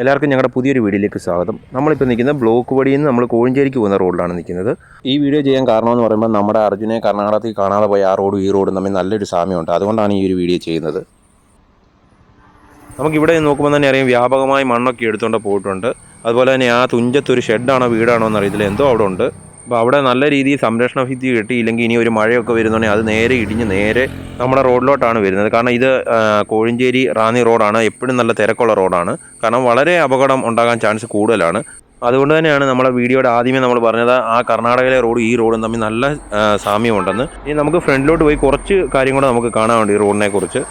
എല്ലാവർക്കും ഞങ്ങളുടെ പുതിയൊരു വീഡിയോയിലേക്ക് സ്വാഗതം. നമ്മളിപ്പോൾ നിൽക്കുന്നത് ബ്ലോക്ക് വഴിയിൽ നിന്ന് നമ്മൾ കോഴഞ്ചേരിക്ക് പോകുന്ന റോഡിലാണ് നിൽക്കുന്നത്. ഈ വീഡിയോ ചെയ്യാൻ കാരണമെന്ന് പറയുമ്പോൾ നമ്മുടെ അർജുനെ കർണാടകത്തിൽ കാണാതെ പോയ ആ റോഡും ഈ റോഡും തമ്മിൽ നല്ലൊരു സാമ്യമുണ്ട്. അതുകൊണ്ടാണ് ഈ ഒരു വീഡിയോ ചെയ്യുന്നത്. നമുക്കിവിടെ നോക്കുമ്പോൾ തന്നെ അറിയാം വ്യാപകമായി മണ്ണൊക്കെ എടുത്തുകൊണ്ട് പോയിട്ടുണ്ട്. അതുപോലെ തന്നെ ആ തുഞ്ചത്തൊരു ഷെഡാണോ വീടാണോ എന്നറിയത്തില്ല. എന്തോ അവിടെ ഉണ്ട്. അപ്പോൾ അവിടെ നല്ല രീതിയിൽ സംരക്ഷണ ഭിത്തി കിട്ടിയില്ലെങ്കിൽ ഇനി ഒരു മഴയൊക്കെ വരുന്നുണ്ടെങ്കിൽ അത് നേരെ ഇടിഞ്ഞ് നേരെ നമ്മുടെ റോഡിലോട്ടാണ് വരുന്നത്. കാരണം ഇത് കോഴഞ്ചേരി റാന്നി റോഡാണ് എപ്പോഴും നല്ല തിരക്കുള്ള റോഡാണ്. കാരണം വളരെ അപകടം ഉണ്ടാകാൻ ചാൻസ് കൂടുതലാണ്. അതുകൊണ്ട് തന്നെയാണ് നമ്മളെ വീഡിയോയുടെ ആദ്യമേ നമ്മൾ പറഞ്ഞത് ആ കർണാടകയിലെ റോഡ് ഈ റോഡും തമ്മിൽ നല്ല സാമ്യമുണ്ടെന്ന്. ഇനി നമുക്ക് ഫ്രണ്ടിലോട്ട് പോയി കുറച്ച് കാര്യം കൂടെ നമുക്ക് കാണാനുണ്ട് ഈ റോഡിനെ കുറിച്ച്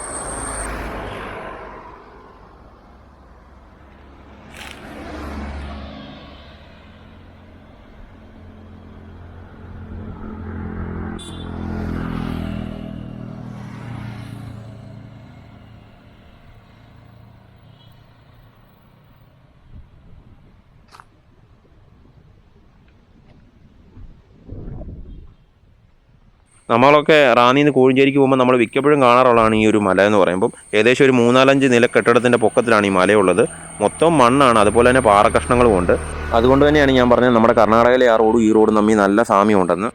നമ്മളൊക്കെ റാന്നിയിൽ നിന്ന് കോഴഞ്ചേരിക്ക് പോകുമ്പോൾ നമ്മൾ മിക്കപ്പോഴും കാണാറുള്ളതാണ് ഈ ഒരു മല എന്ന് പറയുമ്പോൾ ഏകദേശം ഒരു മൂന്നാലഞ്ച് നില കെട്ടിടത്തിന്റെ പൊക്കത്തിലാണ് ഈ മലയുള്ളത്. മൊത്തം മണ്ണാണ് അതുപോലെ തന്നെ പാറക്കഷ്ണങ്ങളും ഉണ്ട്. അതുകൊണ്ട് തന്നെയാണ് ഞാൻ പറഞ്ഞത് നമ്മുടെ കർണാടകയിലെ ആ റോഡും ഈ റോഡും തമ്മിൽ നല്ല സാമ്യമുണ്ടെന്ന്.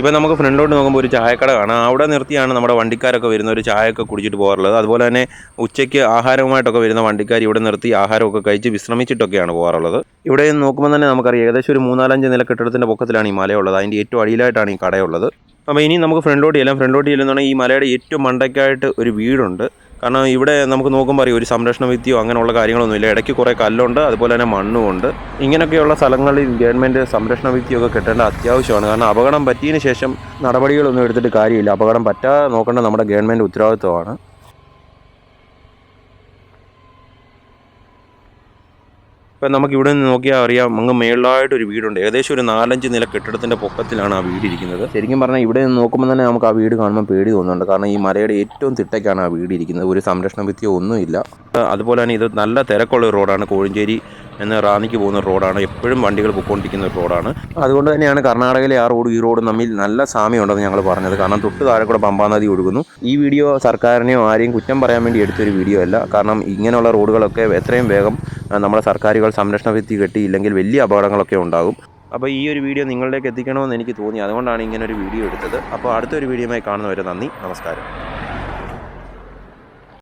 ഇപ്പം നമുക്ക് ഫ്രണ്ടിലോട്ട് നോക്കുമ്പോൾ ഒരു ചായക്കട കാണാം. അവിടെ നിർത്തിയാണ് നമ്മുടെ വണ്ടിക്കാരൊക്കെ വരുന്ന ഒരു ചായയൊക്കെ കുടിച്ചിട്ട് പോകാറുള്ളത്. അതുപോലെ തന്നെ ഉച്ചയ്ക്ക് ആഹാരവുമായിട്ടൊക്കെ വരുന്ന വണ്ടിക്കാർ ഇവിടെ നിർത്തി ആഹാരമൊക്കെ കഴിച്ച് വിശ്രമിച്ചിട്ടൊക്കെയാണ് പോകാറുള്ളത്. ഇവിടെ നോക്കുമ്പോൾ തന്നെ നമുക്കറിയാം ഏകദേശം ഒരു മൂന്നാലഞ്ച് നില കെട്ടിടത്തിന്റെ പൊക്കത്തിലാണ് ഈ മലയുള്ളത്. അതിന്റെ ഏറ്റവും അടിയിലായിട്ടാണ് ഈ കടയുള്ളത്. അപ്പോൾ ഇനി നമുക്ക് ഫ്രണ്ടിലോട്ട് ചെല്ലാം. ഫ്രണ്ടിലോട്ട് ചെല്ലുന്നുണ്ടെങ്കിൽ ഈ മലയുടെ ഏറ്റവും മണ്ടയ്ക്കായിട്ട് ഒരു വീടുണ്ട്. കാരണം ഇവിടെ നമുക്ക് നോക്കുമ്പോൾ അറിയാം ഒരു സംരക്ഷണ വിദ്യയോ അങ്ങനെയുള്ള കാര്യങ്ങളൊന്നുമില്ല ഇടയ്ക്ക് കുറേ കല്ലുണ്ട് അതുപോലെ തന്നെ മണ്ണും ഉണ്ട് ഇങ്ങനെയൊക്കെയുള്ള സ്ഥലങ്ങളിൽ ഗവൺമെന്റ് സംരക്ഷണ വിദ്യയൊക്കെ കിട്ടേണ്ട അത്യാവശ്യമാണ്. കാരണം അപകടം പറ്റിയതിന് ശേഷം നടപടികളൊന്നും എടുത്തിട്ട് കാര്യമില്ല. അപകടം പറ്റാതെ നോക്കേണ്ട നമ്മുടെ ഗവൺമെന്റ് ഉത്തരവാദിത്വമാണ്. ഇപ്പം നമുക്ക് ഇവിടെ നിന്ന് നോക്കിയാൽ അറിയാം അങ്ങ് മേളിലായിട്ട് ഒരു വീടുണ്ട്. ഏകദേശം ഒരു നാലഞ്ച് നില കെട്ടിടത്തിന്റെ പൊക്കത്തിലാണ് ആ വീട് ഇരിക്കുന്നത്. ശരിക്കും പറഞ്ഞാൽ ഇവിടെ നിന്ന് നോക്കുമ്പോൾ തന്നെ നമുക്ക് ആ വീട് കാണുമ്പോൾ പേടി തോന്നുന്നുണ്ട്. കാരണം ഈ മലയുടെ ഏറ്റവും തിട്ടയ്ക്കാണ് ആ വീട് ഇരിക്കുന്നത്. ഒരു സംരക്ഷണ ഭിത്തിയോ ഒന്നുമില്ല. അതുപോലെ തന്നെ ഇത് നല്ല തിരക്കുള്ള ഒരു റോഡാണ്. കോഴഞ്ചേരി എന്ന റാന്നിക്ക് പോകുന്ന റോഡാണ്. എപ്പോഴും വണ്ടികൾ പൊയ്ക്കൊണ്ടിരിക്കുന്ന ഒരു റോഡാണ്. അതുകൊണ്ട് തന്നെയാണ് കർണാടകയിലെ ആ റോഡ് ഈ റോഡും തമ്മിൽ നല്ല സാമ്യമുണ്ടെന്ന് ഞങ്ങൾ പറഞ്ഞത്. കാരണം തൊട്ട് താഴെ കൂടെ പമ്പാ നദി ഒഴുകുന്നു. ഈ വീഡിയോ സർക്കാരിനെയോ ആരെയും കുറ്റം പറയാൻ വേണ്ടി എടുത്തൊരു വീഡിയോ അല്ല. കാരണം ഇങ്ങനെയുള്ള റോഡുകളൊക്കെ എത്രയും വേഗം നമ്മുടെ സർക്കാരുകൾ സംരക്ഷണ ഭിത്തി കെട്ടിയില്ലെങ്കിൽ വലിയ അപകടങ്ങളൊക്കെ ഉണ്ടാകും. അപ്പോൾ ഈ ഒരു വീഡിയോ നിങ്ങളിലേക്ക് എത്തിക്കണമെന്ന് എനിക്ക് തോന്നി. അതുകൊണ്ടാണ് ഇങ്ങനെ ഒരു വീഡിയോ എടുത്തത്. അപ്പോൾ അടുത്തൊരു വീഡിയോയുമായി കാണുന്നവരെ നന്ദി. നമസ്കാരം.